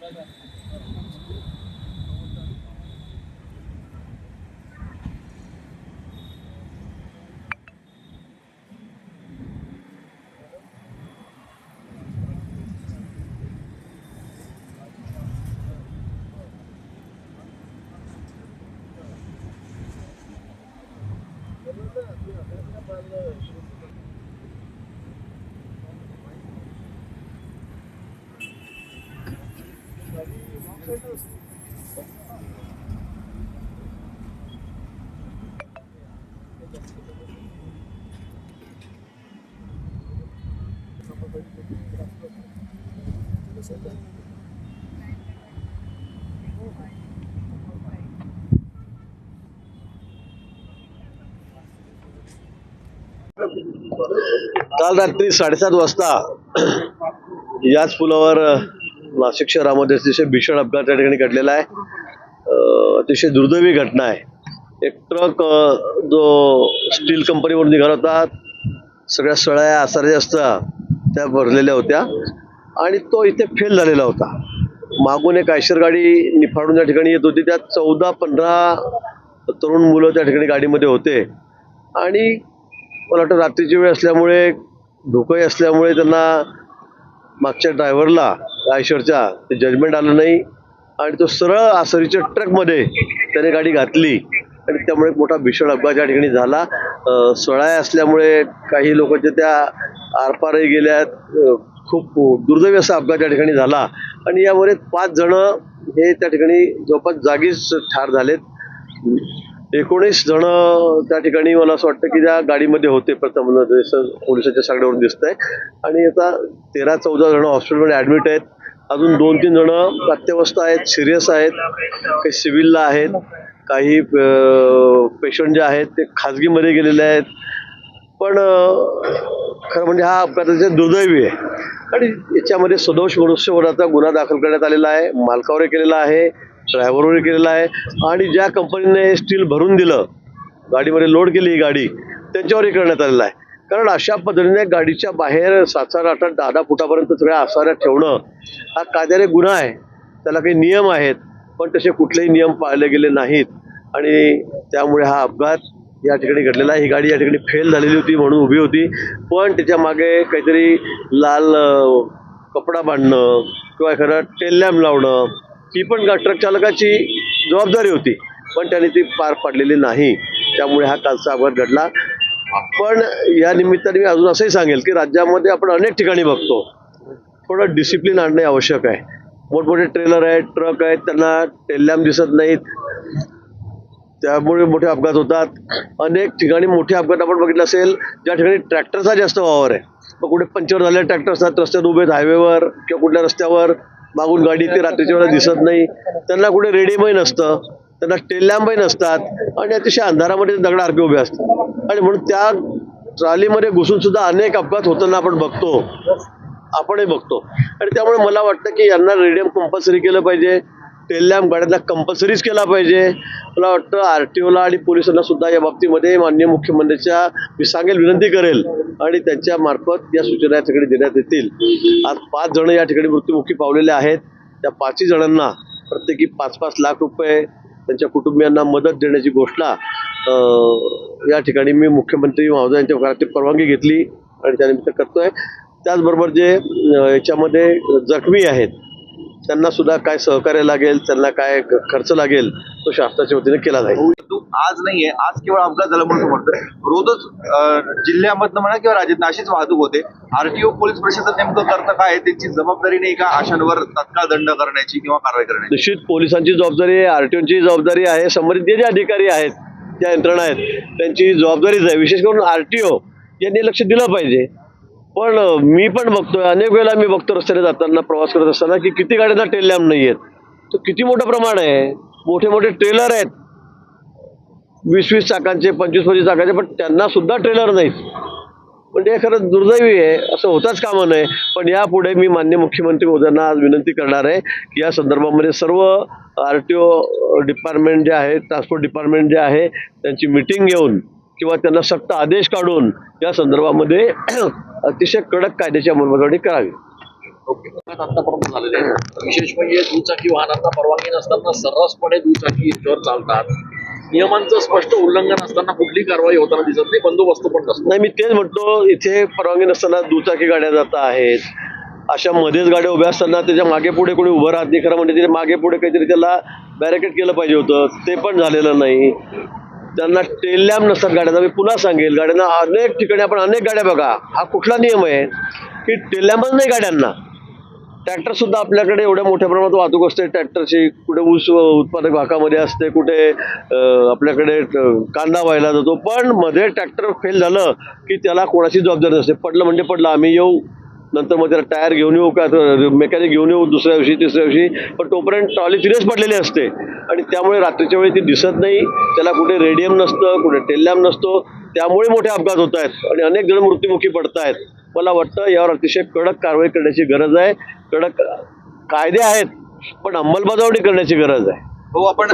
Yeah, that's not my love. काल रात्री साडेसात वाजता याच पुलावर नाशिक शहरामध्ये अतिशय भीषण अपघात त्या ठिकाणी घडलेला आहे. अतिशय दुर्दैवी घटना आहे. एक ट्रक जो स्टील कंपनीवरून निघाला होता सगळ्या सळ्या आसाऱ्या असता त्या भरलेल्या होत्या आणि तो इथे फेल झालेला होता. मागून एक आयशर गाडी निफाडून त्या ठिकाणी येत होती. त्यात चौदा पंधरा तरुण मुलं त्या ठिकाणी गाडीमध्ये होते. आणि मला वाटतं रात्रीची वेळ असल्यामुळे धोकंही असल्यामुळे त्यांना मागच्या ड्रायव्हरला रायश्वरच्या ते जजमेंट आलं नाही. आणि तो सरळ आसरीच्या ट्रकमध्ये त्याने गाडी घातली. आणि त्यामुळे मोठा भीषण अपघात या ठिकाणी झाला. अं, सळाय असल्यामुळे काही लोकांच्या त्या आरपारही गेल्यात. खूप दुर्दैवी असा अपघात या ठिकाणी झाला. आणि यामध्ये पाच जण हे त्या ठिकाणी जवळपास जागीच ठार झालेत. एकोणीस जण त्या ठिकाणी मला असं वाटतं की त्या गाडीमध्ये होते प्रथम म्हणजे जसं पोलिसाच्या सांगण्यावरून आहे आणि आता तेरा चौदा जण हॉस्पिटलमध्ये ॲडमिट आहेत. अजून दोन तीन जण अत्यवस्थ आहेत सिरियस आहेत काही सिव्हिलला आहेत काही पेशंट जे आहेत ते खाजगीमध्ये गेलेले आहेत. पण खरं म्हणजे हा अपघाताचे दुर्दैवी आहे. आणि याच्यामध्ये सदोष मनुष्यवधाचा गुन्हा दाखल करण्यात आलेला आहे मालकावरही केलेला आहे. ड्रायव्हरवर केलेला आहे. आणि ज्या कंपनीने स्टील भरून दिलं गाडीमध्ये लोड केली ही गाडी त्यांच्यावरही करण्यात आलेलं आहे. कारण अशा पद्धतीने गाडीच्या बाहेर सात सात आठ आठ दहा दहा फुटापर्यंत सगळ्या आसाऱ्या ठेवणं हा कायद्याने गुन्हा आहे. त्याला काही नियम आहेत पण तसे कुठलेही नियम पाळले गेले नाहीत. आणि त्यामुळे हा अपघात या ठिकाणी घडलेला आहे. ही गाडी या ठिकाणी फेल झालेली होती म्हणून उभी होती. पण त्याच्यामागे काहीतरी लाल कपडा बांधणं किंवा एखादा टेल लॅम्प लावणं ही पण ट्रक चालकाची जबाबदारी होती. पण त्याने ती पार पाडलेली नाही. त्यामुळे हा कालचा अपघात घडला. पण या निमित्ताने मी अजून असंही सांगेल की राज्यामध्ये आपण अनेक ठिकाणी बघतो. थोडं डिसिप्लिन आणणे आवश्यक आहे. मोठमोठे ट्रेलर आहेत ट्रक आहेत त्यांना टेल्लॅम दिसत नाहीत. त्यामुळे मोठे अपघात होतात. अनेक ठिकाणी मोठे अपघात आपण बघितलं असेल ज्या ठिकाणी ट्रॅक्टरचा जास्त वावर आहे. मग कुठे पंक्चर झालेले ट्रॅक्टर असतात रस्त्यात उभे आहेत हायवेवर किंवा कुठल्या रस्त्यावर मागून गाडी ते रात्रीच्या वेळेला दिसत नाही. त्यांना कुठे रेडीमय नसतं. त्यांना टेल्लॅम्पही नसतात. आणि अतिशय अंधारामध्ये दगड दगडासारखे उभे असतात. आणि म्हणून त्या ट्रॉलीमध्ये घुसून सुद्धा अनेक अपघात होताना आपण बघतो. आपणही बघतो. आणि त्यामुळे मला वाटतं की यांना रेडियम कंपल्सरी केलं पाहिजे. टेल्लॅम्प गाड्यांना कंपल्सरीच केला पाहिजे. मला वाटतं आर टी ओला आणि पोलिसांना सुद्धा या बाबतीमध्ये माननीय मुख्यमंत्र्यांच्या मी सांगेल विनंती करेल आणि त्यांच्या मार्फत या सूचना या ठिकाणी देण्यात येतील. आज पाच जण या ठिकाणी मृत्युमुखी पावलेले आहेत. त्या पाचही जणांना प्रत्येकी पाच पाच लाख रुपये त्यांच्या कुटुंबियांना मदत देण्याची घोषणा या ठिकाणी मी मुख्यमंत्री महोदयांच्या घराची परवानगी घेतली आणि त्यानिमित्त करतोय. त्याचबरोबर जे याच्यामध्ये जखमी आहेत त्यांना सुद्धा काय सहकार्य लागेल त्यांना काय खर्च लागेल तो शासनाच्या वतीने केला जाईल. तू आज नाहीये आज केवळ अपघात झाला म्हणून समजतं रोजच जिल्ह्यामधनं म्हणा किंवा राज्यात अशीच वाहतूक होते. आरटीओ पोलीस प्रशासन नेमकं करतं काय त्यांची जबाबदारी नाही का अशांवर तत्काळ दंड करण्याची किंवा कारवाई करण्याची? निश्चित पोलिसांची जबाबदारी आहे आरटीओची जबाबदारी आहे संबंधित जे जे अधिकारी आहेत ज्या यंत्रणा आहेत त्यांची जबाबदारीच आहे. विशेष करून आरटीओ यांनी लक्ष दिलं पाहिजे. पण मी पण बघतोय. अनेक वेळेला मी बघतो रस्त्याने जाताना प्रवास करत असताना की किती गाड्यांना टेल नाही आहेत तर किती मोठं प्रमाण आहे? मोठे मोठे ट्रेलर आहेत. वीस वीस चाकांचे पंचवीस पंचवीस चाकांचे पण त्यांना सुद्धा ट्रेलर नाहीत. म्हणजे हे खरंच दुर्दैवी आहे. असं होताच कामं नये. पण यापुढे मी मान्य मुख्यमंत्री महोदयांना आज विनंती करणार आहे की या संदर्भामध्ये सर्व आर टी ओ डिपार्टमेंट जे आहे ट्रान्सपोर्ट डिपार्टमेंट जे आहे त्यांची मिटिंग घेऊन किंवा त्यांना सक्त आदेश काढून या संदर्भामध्ये अतिशय कडक कायद्याची अंमलबजावणी करावी. आतापर्यंत झालेले विशेष म्हणजे दुचाकी वाहनांना परवानगी नसताना सर्रासपणे दुचाकी याच्यावर चालतात. नियमांचं स्पष्ट उल्लंघन असताना कुठली कारवाई होताना दिसत नाही बंदोबस्त पण नसतो. नाही मी तेच म्हणतो इथे परवानगी नसताना दुचाकी गाड्या जात आहेत. अशा मध्येच गाड्या उभ्या असताना त्याच्यामागे पुढे कोणी उभं राहत नाही. खरं म्हणजे तिथे मागे पुढे काहीतरी त्याला बॅरिकेड केलं पाहिजे होतं. ते पण झालेलं नाही. त्यांना टेल्लॅम नसतात गाड्यांना. मी पुन्हा सांगेल गाड्यांना अनेक ठिकाणी आपण अनेक गाड्या बघा. हा कुठला नियम आहे? की टेल्लॅमच नाही गाड्यांना. ट्रॅक्टर सुद्धा आपल्याकडे एवढ्या मोठ्या प्रमाणात वाहतूक असते. ट्रॅक्टरची कुठे ऊस उत्पादक भागामध्ये असते कुठे आपल्याकडे कांदा व्हायला जातो. पण मध्ये ट्रॅक्टर फेल झालं की त्याला कोणाची जबाबदारी नसते. पडलं म्हणजे पडलं. आम्ही येऊ नंतर मग त्याला टायर घेऊन येऊ का मेकॅनिक घेऊन येऊ दुसऱ्या दिवशी तिसऱ्या दिवशी. पण तोपर्यंत ट्रॉली तिथेच पडलेली असते. आणि त्यामुळे रात्रीच्या वेळी ती दिसत नाही. त्याला कुठे रेडियम नसतं कुठे टेल्लॅम नसतो. त्यामुळे मोठे अपघात होत आहेत. आणि अनेक जण मृत्युमुखी पडत आहेत. मला वाटतं यावर अतिशय कडक कारवाई करण्याची गरज आहे. कडक कायदे आहेत पण अंमलबजावणी करण्याची गरज आहे. हो आपण